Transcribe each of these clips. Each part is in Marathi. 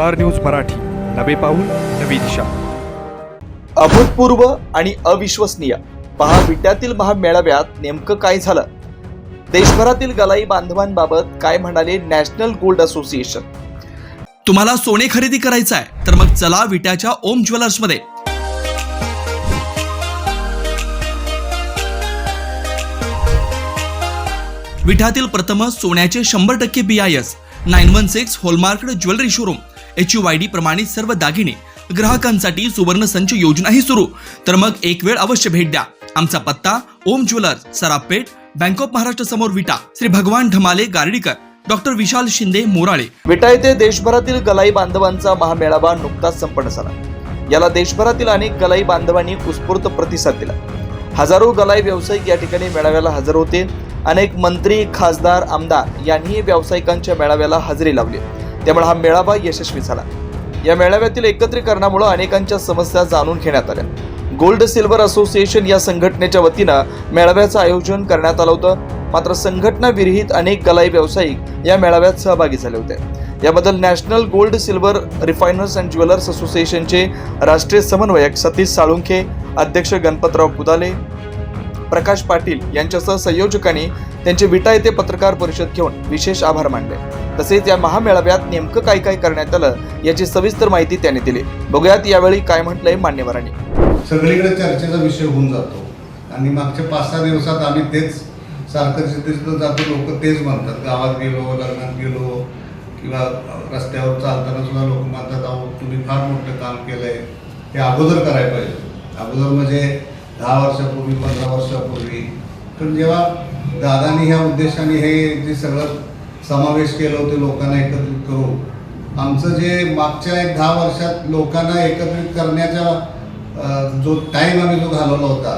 Star news Marathi. नवे पाऊल नवी दिशा. अभूतपूर्व आणि अविश्वसनीय. पहा विट्यातील महामेळाव्यात नेमकं काय झालं? देशभरातील गलाई बांधवांबाबत काय म्हणाले नॅशनल गोल्ड असोसिएशन? तुम्हाला सोने खरेदी करायचं आहे तर मग चला विट्याच्या ओम ज्वेलर्समध्ये. विठातील प्रथम सोन्याचे शंभर टक्के B I S nine one six hallmark jewellery showroom. H U Y D प्रमाणित सर्व दागिने ग्राहकांसाठी सुवर्ण संच योजनाही सुरू. तर मग एक वेळ अवश्य भेट द्या. आमचा पत्ता Om jewellers Sarapeth bank of Maharashtra समोर विटा श्री भगवान ढमाले गार्डीकर डॉक्टर विशाल शिंदे मोराळे. विटा येथे देशभरातील गलाई बांधवांचा महामेळावा नुकताच संपन्न झाला. याला देशभरातील अनेक गलाई बांधवांनी उत्स्फूर्त प्रतिसाद दिला. हजारो गलाई व्यावसायिक या ठिकाणी मेळाव्याला हजर होते. अनेक मंत्री खासदार आमदार यांनीही व्यावसायिकांच्या मेळाव्याला हजेरी लावली. त्यामुळे हा मेळावा यशस्वी झाला. या मेळाव्यातील एकत्रीकरणामुळे अनेकांच्या समस्या जाणून घेण्यात आल्या. गोल्ड सिल्वर असोसिएशन या संघटनेच्या वतीनं मेळाव्याचं आयोजन करण्यात आलं होतं. मात्र संघटना विरहित अनेक गलाई व्यावसायिक या मेळाव्यात सहभागी झाले होते. याबद्दल national gold silver refiners and jewellers असोसिएशनचे राष्ट्रीय समन्वयक सतीश साळुंखे अध्यक्ष गणपतराव कुदाले प्रकाश पाटील यांच्यासह संयोजकांनी त्यांचे विटा येथे पत्रकार परिषद घेऊन विशेष आभार मानले. तसेच या महामेळाव्यात नेमकं काय काय करण्यात आलं याची सविस्तर माहिती त्यांनी दिली. बघूयात यावेळी काय म्हटलंय मान्यवरांनी. सगळीकडे चर्चेचा विषय होऊन जातो. आणि मागच्या पाच सहा दिवसात आम्ही तेच सारखं तिथं जातो लोक तेच म्हणतात. गावात गेलो लग्नात गेलो किंवा रस्त्यावर चालताना सुद्धा लोक म्हणतात अहो तुम्ही फार मोठं काम केलंय. हे अगोदर करायला पाहिजे. अगोदर म्हणजे दहा वर्षापूर्वी पंधरा वर्षापूर्वी. पण जेव्हा दादानी ह्या उद्देशाने हे जे सगळं समावेश केलं होतं लोकांना एकत्रित करून आमचं जे मागच्या एक दहा वर्षात लोकांना एकत्रित करण्याचा जो टाईम आम्ही जो घालवला होता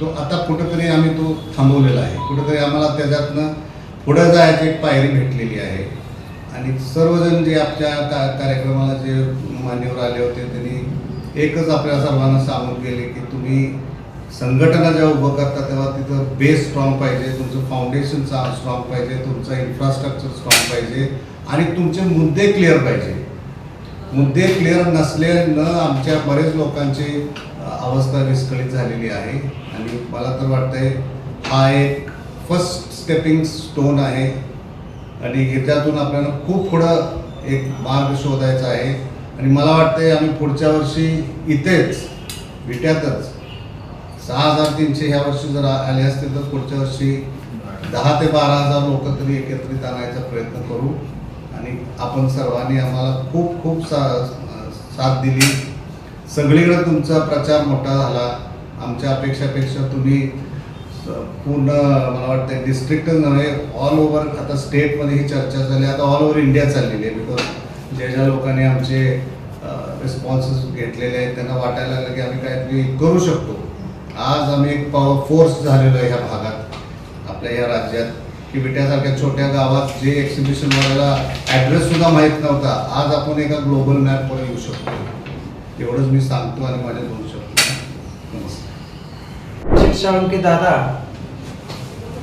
तो आता कुठंतरी आम्ही तो थांबवलेला आहे. कुठंतरी आम्हाला त्याच्यातनं पुढं जायची एक पायरी भेटलेली आहे. आणि सर्वजण जे आपल्या का कार्यक्रमाला जे मान्यवर आले होते त्यांनी एकच आपल्या सर्वांना सांगून गेले की तुम्ही संघटना जेव्हा उभं करता तेव्हा तिथं बेस स्ट्रॉंग पाहिजे तुमचं फाउंडेशन स्ट्रॉंग पाहिजे तुमचं इन्फ्रास्ट्रक्चर स्ट्रॉंग पाहिजे आणि तुमचे मुद्दे क्लिअर पाहिजे. मुद्दे क्लिअर नसल्यानं आमच्या बरेच लोकांची अवस्था विस्कळीत झालेली आहे. आणि मला तर वाटतंय हा एक फर्स्ट स्टेपिंग स्टोन आहे. आणि ह्याच्यातून आपल्याला खूप पुढं एक मार्ग शोधायचा आहे. आणि मला वाटतंय आम्ही पुढच्या वर्षी इथेच विट्यातच सहा हजार तीनशे ह्या वर्षी जर आले असतील तर पुढच्या वर्षी दहा ते बारा हजार लोक तरी एकत्रित आणायचा प्रयत्न करू. आणि आपण सर्वांनी आम्हाला खूप खूप सा साथ दिली. सगळीकडे तुमचा प्रचार मोठा झाला. आमच्या अपेक्षापेक्षा तुम्ही पूर्ण मला वाटतं डिस्ट्रिक्टच नव्हे ऑल ओव्हर आता स्टेटमध्ये ही चर्चा झाली. आता ऑल ओव्हर इंडिया चाललेली आहे. बिकॉज ज्या ज्या लोकांनी आमचे रिस्पॉन्सेस घेतलेले आहेत त्यांना वाटायला लागलं की आम्ही काहीतरी करू शकतो. आज आम्ही एक पॉवर फोर्स झालेलो आहे ह्या भागात. आपल्या या राज्यात. की विट्यासारख्या छोट्या गावात जे एक्झिबिशनवाल्याला ॲड्रेससुद्धा सुद्धा माहीत नव्हता आज आपण एका ग्लोबल मॅपवर येऊ शकतो. एवढंच मी सांगतो आणि माझ्या बोलू शकतो नमस्कार. साळुंके दादा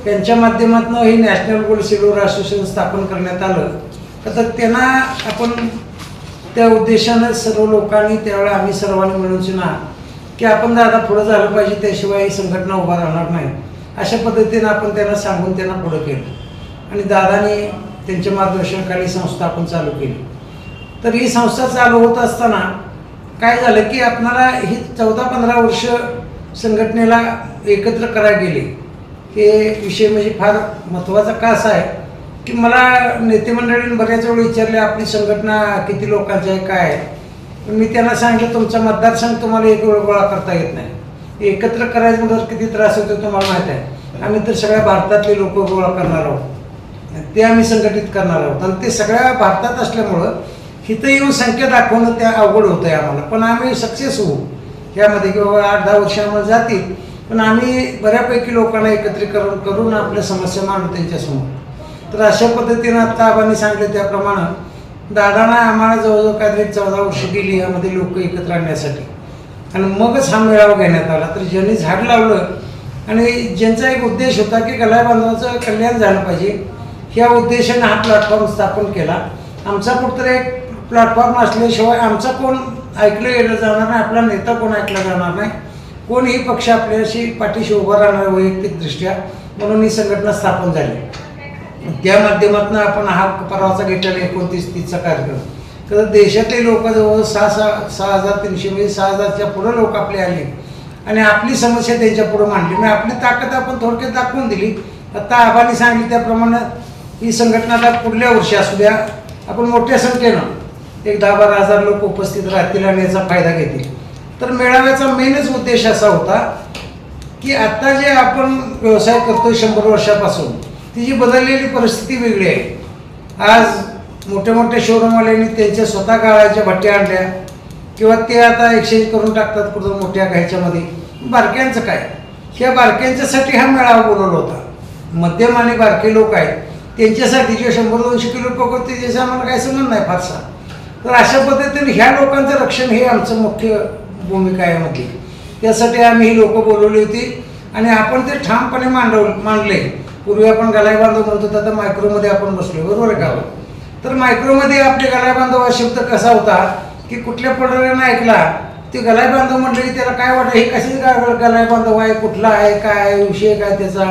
त्यांच्या माध्यमातून हे नॅशनल गोल्ड सिल्वर असोसिएशन स्थापन करण्यात आलं. तर त्यांना आपण त्या उद्देशानं सर्व लोकांनी त्यावेळेला आम्ही सर्वांनी मिळून ना की आपण दादा पुढं झालं पाहिजे त्याशिवाय ही संघटना उभा राहणार नाही. अशा पद्धतीनं आपण त्यांना सांगून त्यांना पुढं केलं. आणि दादाने त्यांच्या मार्गदर्शनाखाली संस्था आपण चालू केली. तर ही संस्था चालू होत असताना काय झालं की आपणाला ही चौदा पंधरा वर्ष संघटनेला एकत्र करायला गेले. हे विषय म्हणजे फार महत्त्वाचा का असा आहे. की मला नेते मंडळींनी बऱ्याच वेळ विचारले आपली संघटना किती लोकांची आहे काय आहे? मी त्यांना सांगितलं तुमचा मतदारसंघ तुम्हाला एक वेळ गोळा करता येत नाही. एकत्र करायचं म्हणजे किती त्रास होतो तुम्हाला माहीत आहे. आम्ही तर सगळ्या भारतातले लोक गोळा करणार आहोत. ते आम्ही संघटित करणार आहोत. आणि ते सगळ्या भारतात असल्यामुळं इथं येऊन संख्या दाखवणं त्या अवघड होतं आहे आम्हाला. पण आम्ही सक्सेस होऊ. यामध्ये किंवा आठ दहा वर्ष आम्हाला जातील. पण आम्ही बऱ्यापैकी लोकांना एकत्रीकरण करून आपल्या समस्या मांडू त्यांच्यासमोर. तर अशा पद्धतीनं आता आबांनी सांगितलं त्याप्रमाणे दादाना आम्हाला जवळजवळ काहीतरी चौदा वर्ष गेली यामध्ये लोक एकत्र आणण्यासाठी. आणि मगच हा मेळावा घेण्यात आला. तर ज्यांनी झाड लावलं आणि ज्यांचा एक उद्देश होता की गलाय बांधवाचं कल्याण झालं पाहिजे ह्या उद्देशाने हा प्लॅटफॉर्म स्थापन केला. आमचा कुठतरी एक प्लॅटफॉर्म असल्याशिवाय आमचा कोण ऐकलं गेलं जाणार नाही आपला नेता कोण ऐकला जाणार नाही. कोणीही पक्ष आपल्याशी पाठीशी उभा राहणार वैयक्तिकदृष्ट्या म्हणून ही संघटना स्थापन झाली. त्या माध्यमातून आपण हा परवाचा घेतलेला एकोणतीस तीसचा कार्यक्रम. तर देशातले लोक जवळ सहा सहा सहा हजार तीनशे म्हणजे सहा हजारच्या पुढं लोक आपले आले. आणि आपली समस्या त्यांच्या पुढं मांडली. म्हणजे आपली ताकद आपण थोडक्यात दाखवून दिली. आता आबांनी सांगितलं त्याप्रमाणे ही संघटनाला पुढल्या वर्षी असू द्या. आपण मोठ्या संख्येनं एक दहा बारा हजार लोक उपस्थित राहतील आणि याचा फायदा घेतील. तर मेळाव्याचा मेनच उद्देश असा होता की आता जे आपण व्यवसाय करतो शंभर वर्षापासून तिची बदललेली परिस्थिती वेगळी आहे. आज मोठ्या मोठ्या शोरूमवाल्यांनी त्यांच्या स्वतः काळाच्या भट्ट्या आणल्या किंवा ते आता एक्सचेंज करून टाकतात कुठं मोठ्या ह्याच्यामध्ये. बारक्यांचं काय? ह्या बारक्यांच्यासाठी हा मेळावा बोलवला होता. मध्यम आणि बारके लोक आहेत. त्यांच्यासाठी जे शंभर दोनशे किलो पकडते त्याचा आम्हाला काही संबंध नाही फारसा. तर अशा पद्धतीने ह्या लोकांचं रक्षण हे आमचं मुख्य भूमिका आहे यामधली त्यासाठी आम्ही ही लोकं बोलवली होती आणि आपण ते ठामपणे मांडव मांडले. पूर्वी आपण गलाई बांधव म्हणतो तर आता मायक्रोमध्ये आपण बसलो बरोबर आहे का? तर मायक्रोमध्ये आपले गलाई बांधव हा शब्द कसा होता की कुठल्या पडऱ्यानं ऐकला ते गलाई बांधव म्हटलं की त्याला काय वाटतं हे कशी गलाई बांधव आहे कुठला आहे काय आहे, विषय काय त्याचा?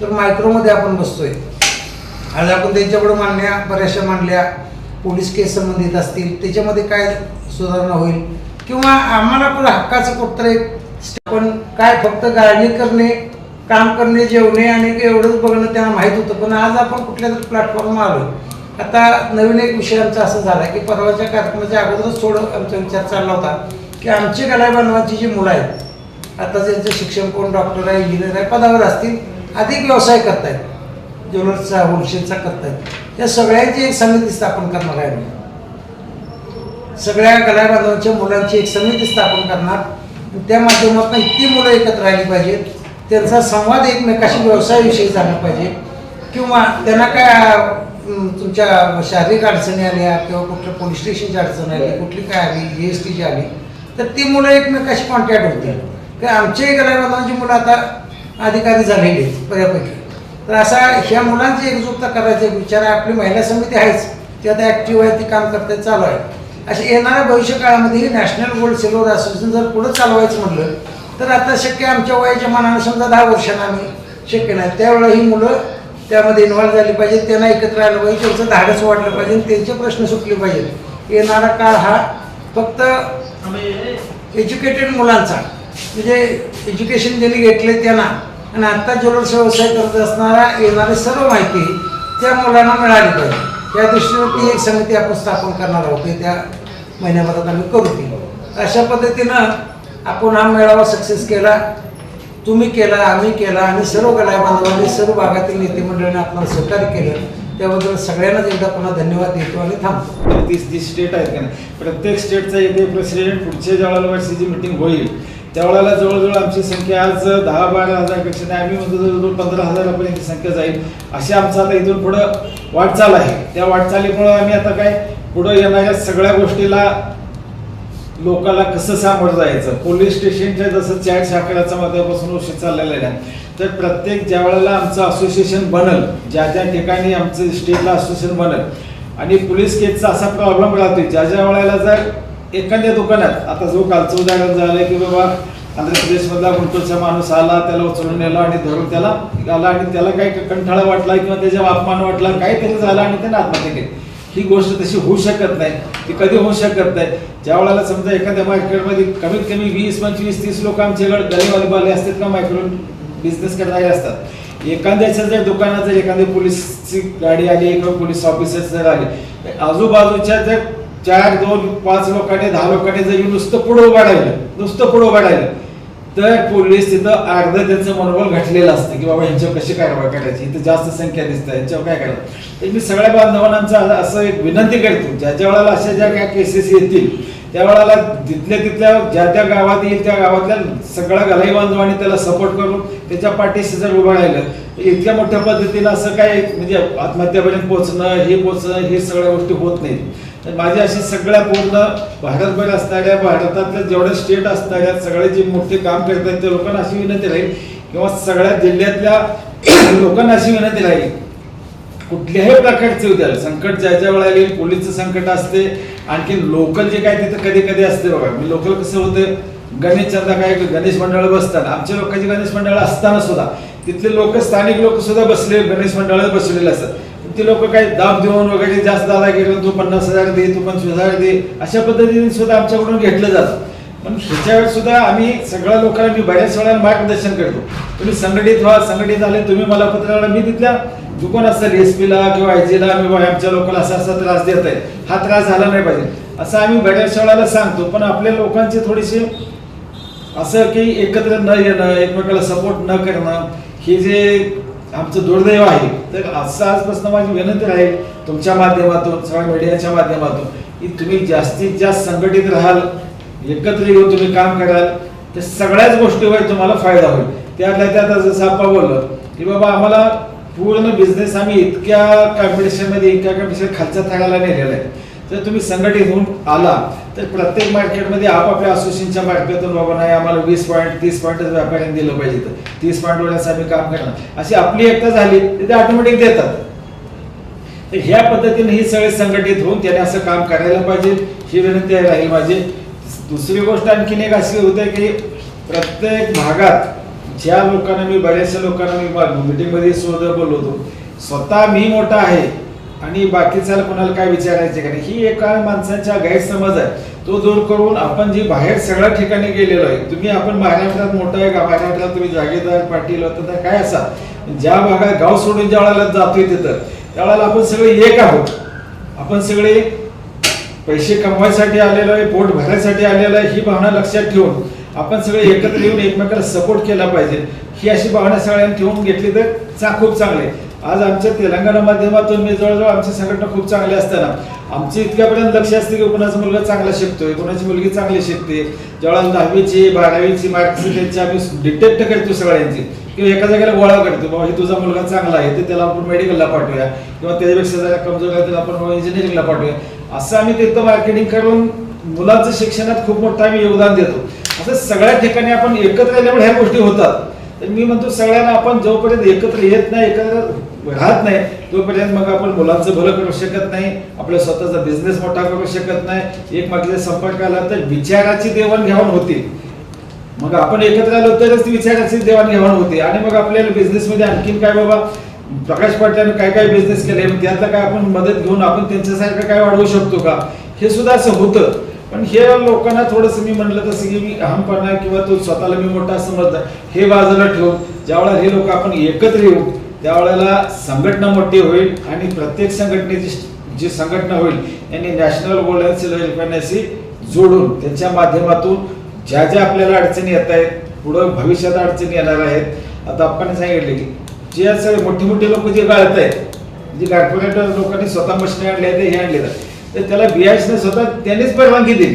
तर मायक्रोमध्ये आपण बसतोय. आज आपण त्यांच्याकडे मांडण्या बऱ्याचशा मांडल्या पोलीस केस संबंधित असतील त्याच्यामध्ये काय सुधारणा होईल? किंवा आम्हाला पण हक्काचं कुठतरी एक पण काय फक्त गाळणी करणे काम करणे जेवणे आणि एवढंच बघणं त्यांना माहीत होतं. पण आज आपण कुठल्या तरी प्लॅटफॉर्मवर आलो आता नवीन एक विषय आमचा असं झाला की परवाच्या कार्यक्रमाच्या अगोदरच थोडं आमचा विचार चालला होता की आमची गलाई बांधवाची जी मुलं आहेत आता त्यांचं शिक्षण कोण डॉक्टर आहे इंजिनियर आहे पदावर असतील अधिक व्यवसाय करतायत. ज्वेलर्सचा होलसेलचा करतायत. या सगळ्यांची एक समिती स्थापन करणार आहे सगळ्या कला बांधवांच्या मुलांची एक समिती स्थापन करणार. त्या माध्यमातून इतकी मुलं एकत्र राहिली पाहिजेत. त्यांचा संवाद एकमेकाशी व्यवसायाविषयी झाला पाहिजे. किंवा त्यांना काय तुमच्या शारीरिक अडचणी आल्या किंवा कुठल्या पोलीस स्टेशनची अडचण आली कुठली काय आली जी एस टीची आली तर ती मुलं एकमेकाशी कॉन्टॅक्ट होतील की आमच्याही कलाबांधवांची मुलं आता अधिकारी झालेली आहेत बऱ्यापैकी. तर असा ह्या मुलांची एकजुटता करायचा विचार आहे. आपली महिला समिती आहेच. ती आता ॲक्टिव्ह आहे ती काम करते चालू आहे. अशा येणाऱ्या भविष्य काळामध्ये ही नॅशनल गोल्ड सिल्वर असोसिएशन जर पुढं चालवायचं म्हटलं तर आता शक्य आमच्या वयाच्या मानानं समजा दहा वर्षांना आम्ही शक्य नाही. त्यावेळेला ही मुलं त्यामध्ये इन्व्हॉल्व झाली पाहिजे त्यांना एकत्र आलं पाहिजे त्यांचं धाडस वाढलं पाहिजे त्यांचे प्रश्न सुटले पाहिजेत. येणारा काळ हा फक्त एज्युकेटेड मुलांचा. म्हणजे एज्युकेशन ज्यांनी घेतले त्यांना आणि आत्ता ज्वेलर्स व्यवसाय करत असणारा येणारी सर्व माहिती त्या मुलांना मिळाली पाहिजे. त्या दृष्टीनं ती एक समिती आपण स्थापन करणार आहोत ते त्या महिन्याभरात आम्ही करू ती. अशा पद्धतीनं आपण हा मेळावा सक्सेस केला तुम्ही केला आम्ही केला आणि सर्व कला बांधवांनी सर्व भागातील नेते मंडळीने आपल्याला सहकार्य केलं त्याबद्दल सगळ्यांनाच एकदा पुन्हा धन्यवाद देतो आणि थांबतो. म्हणजे तीस तीस स्टेट आहेत का नाही? प्रत्येक स्टेटचा येथे प्रेसिडेंट पुढच्या ज्यावेळेला जी मिटिंग होईल त्यावेळेला जवळजवळ आमची संख्या आज दहा बारा हजारपेक्षा नाही आम्ही म्हणतो जवळजवळ पंधरा हजारापर्यंत संख्या जाईल अशी आमचं आता इथून पुढं वाटचाल आहे. त्या वाटचालीमुळं आम्ही आता काय पुढं येणाऱ्या सगळ्या गोष्टीला लोकांना कसं सामोरं जायचं? पोलीस स्टेशनच्या जसं चॅट साखराचा मध्यापासून उशीर चाललेला आहे तर प्रत्येक ज्या वेळेला आमचं असोसिएशन बनल ज्या ज्या ठिकाणी आमचं स्टेटला असोसिएशन बनल आणि पोलीस केसचा असा प्रॉब्लेम राहतो ज्या ज्या वेळेला जर एखाद्या दुकानात आता जो कालचं उदाहरण झालं की बाबा आंध्र प्रदेशमधला गुंटूरचा माणूस आला त्याला उचलून नेला आणि धरून त्याला आला आणि त्याला काही कंठाळा वाटला किंवा त्याच्या अपमान वाटला काही तरी झाला आणि त्याने आत्महत्या केली. ही गोष्ट तशी होऊ शकत नाही. ती कधी होऊ शकत नाही. ज्या वेळेला समजा एखाद्या मार्केटमध्ये कमीत कमी वीस पंचवीस तीस लोक आमच्याकडे गरीबवाले बाले असतात का मायक्रो बिझनेस करणारे असतात. एखाद्याच्या जर दुकानात जर एखादी पोलीसची गाडी आली किंवा पोलीस ऑफिसर जर आले तर आजूबाजूच्या जर चार दोन पाच लोकांनी दहा लोकांनी जर नुसतं पुढं उभा राहिलं नुसतं पुढं उभा राहिलं तर पोलीस तिथं अर्ध त्यांचं मनोबल घटलेलं असतं की बाबा यांच्यावर कशी कारवाई करायची? इथं जास्त संख्या दिसतं यांच्यावर काय करायचं? तर मी सगळ्या बांधवांचा असं एक विनंती करतो ज्या ज्या वेळेला अशा ज्या काय केसेस येतील त्या वेळेला तिथल्या तिथल्या ज्या त्या गावात येईल त्या गावातल्या सगळ्या गलाई बांधवांनी त्याला सपोर्ट करून त्याच्या पाठीशी जर उभं राहिलं इतक्या मोठ्या पद्धतीनं असं काय म्हणजे आत्महत्यापर्यंत पोहोचणं हे पोहोचणं हे सगळ्या गोष्टी होत नाहीत. तर माझी अशी सगळ्या पूर्ण भारतभर असणाऱ्या भारतातल्या जेवढ्या स्टेट असणाऱ्या सगळे जे मोठे काम करतात त्या लोकांना अशी विनंती राहील किंवा सगळ्या जिल्ह्यातल्या लोकांना अशी विनंती राहील कुठल्याही प्रकारचे उद्या संकट ज्या ज्या वेळा येईल पोलीसचं संकट असते आणखी लोकल जे काय तिथं कधी कधी असते बघा मी लोकल कसं होतं गणेश चंदा काय गणेश मंडळ बसतात आमच्या लोकांची गणेश मंडळ असताना सुद्धा तिथले लोक स्थानिक लोक सुद्धा बसले गणेश मंडळात बसलेले असतात. ते लोक काही दाब देऊन वगैरे जास्त दादा गेलं तू पन्नास हजार दे तू पंचवीस हजार दे अशा पद्धतीने सुद्धा आमच्याकडून घेतलं जातं. पण ह्याच्यावर सुद्धा आम्ही सगळ्या लोकांना मी बऱ्याच वेळा मार्गदर्शन करतो. तुम्ही संघटित व्हा संघटित आले तुम्ही मला पत्र मी तिथल्या दुकान असतात एस एसपीला किंवा आय जीला मी बा आमच्या लोकांना असा असा त्रास देत आहे. हा त्रास झाला नाही पाहिजे. असं आम्ही बऱ्याच वेळाला सांगतो पण आपल्या लोकांचे थोडीशी असं की एकत्र न येणं एकमेकाला सपोर्ट न करणं हे जे आमचं दुर्दैव आहे तर असं आजपासून माझी विनंती राहील तुमच्या माध्यमातून सगळ्या मीडियाच्या माध्यमातून की तुम्ही जास्तीत जास्त संघटित राहाल एकत्र येऊन तुम्ही काम कराल तर सगळ्याच गोष्टीवर तुम्हाला फायदा होईल. त्यातल्या त्यात जसं आपण बोललं की बाबा आम्हाला पूर्ण बिझनेस आम्ही इतक्या कॉम्पिटिशनमध्ये इतक्या कॉम्पिटिशन खालच्या थराला नेलेला आहे. जर तुम्ही संघटित होऊन आला तर प्रत्येक मार्केटमध्ये आपापल्या असोसिएशनच्या मार्केटून बाबा नाही आम्हाला वीस पॉईंट तीस पॉईंटच व्यापाऱ्यांनी दिलं पाहिजे तर तीस पॉईंट वेळेस आम्ही काम करणार. अशी आपली एकता झाली तर ते ऑटोमॅटिक देतात. तर ह्या पद्धतीने ही सगळे संघटित होऊन त्याने असं काम करायला पाहिजे ही विनंती राहील माझी. दुसरी गोष्ट आणखीन एक अशी होते की प्रत्येक भागात ज्या लोकांना मी बऱ्याचशा लोकांना मी मीटिंगमध्ये सुद्धा बोललो होतो. स्वतः मी मोठा आहे आणि बाकीच्या कोणाला काय विचारायचे का ही एका माणसाच्या गैरसमज आहे. तो दूर करून आपण जी बाहेर सगळ्या ठिकाणी गेलेलो आहे तुम्ही आपण महाराष्ट्रात मोठं आहे का? महाराष्ट्रात तुम्ही जागीरदार पाटील होता तर काय असा? ज्या भागात गाव सोडून ज्या वेळेला जातोय तिथं त्यावेळेला आपण सगळे एक आहोत. आपण सगळे पैसे कमवायसाठी आलेलो आहे पोट भरायसाठी आलेलो आहे ही भावना लक्षात ठेवून आपण सगळे एकत्र येऊन एकमेकाला सपोर्ट केला पाहिजे. ही अशी भावना सगळ्यांनी ठेवून घेतली तर चा खूप चांगले आज आमच्या तेलंगणा माध्यमातून मी जवळजवळ आमची संघटना खूप चांगली असताना आमची इतक्यापर्यंत लक्ष असते की कोणाचा मुलगा चांगला शिकतोय कोणाची मुलगी चांगली शिकते. ज्यावेळेला दहावीची बारावीची मार्क्स त्यांची आम्ही डिटेक्ट करतो सगळ्यांची. किंवा एका जागेला गोळा करतो बाबा हे तुझा मुलगा चांगला आहे ते त्याला आपण मेडिकलला पाठवूया. किंवा त्याच्यापेक्षा कमजोर आहे त्याला आपण इंजिनिअरिंगला पाठवूया. असं आम्ही तिथं मार्केटिंग करून मुलांचं शिक्षणात खूप मोठं आम्ही योगदान देतो. असं सगळ्या ठिकाणी आपण एकत्र आल्यामुळे ह्या गोष्टी होतात. तर मी म्हणतो सगळ्यांना आपण जोपर्यंत एकत्र येत नाही एकत्र राहत नाही. तोपर्यंत मग आपण मुलांचं भलं करू शकत नाही. आपल्या स्वतःचा बिझनेस मोठा करू शकत नाही. एकमेकांच्या संपर्क आला तर विचाराची देवाणघेवाण होते. मग आपण एकत्र आलो तरच ती विचाराची देवाणघेवाण होते. आणि मग आपल्याला बिझनेस मध्ये आणखीन काय बाबा प्रकाश पाटल्याने काय काय बिझनेस केले मग त्यातलं काय आपण मदत घेऊन आपण त्यांच्यासारखं काय वाढवू शकतो का? हे सुद्धा असं होतं. पण हे लोकांना थोडंसं मी म्हणलं तसं की मी अहमपणा किंवा तो स्वतःला मी मोठा समजता हे बाजूला ठेवून ज्यावेळेला हे लोक आपण एकत्र येऊ त्यावेळेला संघटना मोठी होईल आणि प्रत्येक संघटनेची जी संघटना होईल यांनी नॅशनल गोल्डन जोडून त्यांच्या माध्यमातून ज्या ज्या आपल्याला अडचणी येत आहेत पुढं भविष्यात अडचणी येणार आहेत आता आपण सांगितले की जे सगळे मोठी मोठी लोक जे गाळत आहेत म्हणजे जे कार्पोरेटर लोकांनी स्वतः मशीन आणले आहेत हे आणले तर त्याला बीआयसने स्वतः त्यांनीच परवानगी दिली.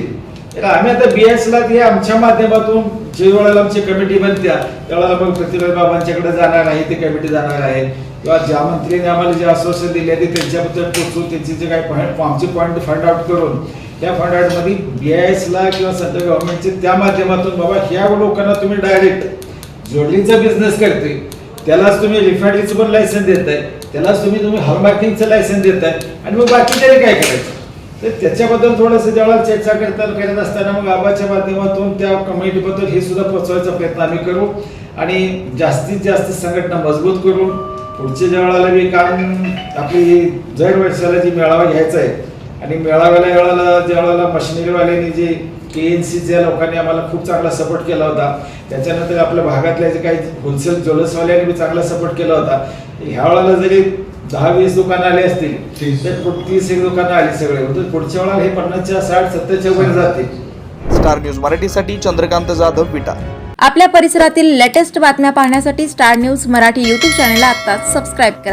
आम्ही आता बीएसला ते आमच्या माध्यमातून जे वेळेला आमची कमिटी बनत्या त्यावेळेला मग पृथ्वीराज बाबांच्याकडे जाणार आहे ते कमिटी जाणार आहे. किंवा ज्या मंत्रीने आम्हाला जे आश्वासन दिले ते त्यांच्याबद्दल पोचू त्यांचे जे काही पॉईंट आमचे पॉईंट फंड आउट करून त्या फंड आउटमध्ये बीआयएसला किंवा सेंट्रल गव्हर्नमेंटचे त्या माध्यमातून बाबा ह्या लोकांना तुम्ही डायरेक्ट जोडलीचा बिझनेस करते त्यालाच तुम्ही रिफायनरीचं पण लायसन आहे त्यालाच तुम्ही तुम्ही हॉलमार्किंगचं लायसन आहे आणि मग बाकी तरी काय करायचं? त्याच्याबद्दल थोडंसं जेव्हा चर्चा करता करत असताना मग आबाच्या माध्यमातून त्या कम्युनिटीबद्दल हे सुद्धा पोचवायचा प्रयत्न आम्ही करू. आणि जास्तीत जास्त संघटना मजबूत करून पुढच्या ज्या मी काम आपली जर वर्षाला जी मेळावा घ्यायचा आहे आणि मेळाव्याला वेळाला ज्या वेळेला मशिनरीवाल्यांनी जे के एन सीच्या लोकांनी आम्हाला खूप चांगला सपोर्ट केला होता. त्याच्यानंतर आपल्या भागातल्या जे काही होलसेल ज्वेलर्सवाल्यांनी बी चांगला सपोर्ट केला होता. ह्या वेळेला जरी दहा वीस दुकानं आली असतील तीस. तर तीस एक दुकानं आली सगळे. तर पुढच्या वेळेला हे पन्नासच्या साठ सत्तरच्या वर जातील. स्टार न्यूज मराठीसाठी चंद्रकांत जाधव विटा. आपल्या परिसरातील लेटेस्ट बातम्या पाहण्यासाठी स्टार न्यूज मराठी यूट्यूब चॅनलला आत्ताच सबस्क्राईब करा.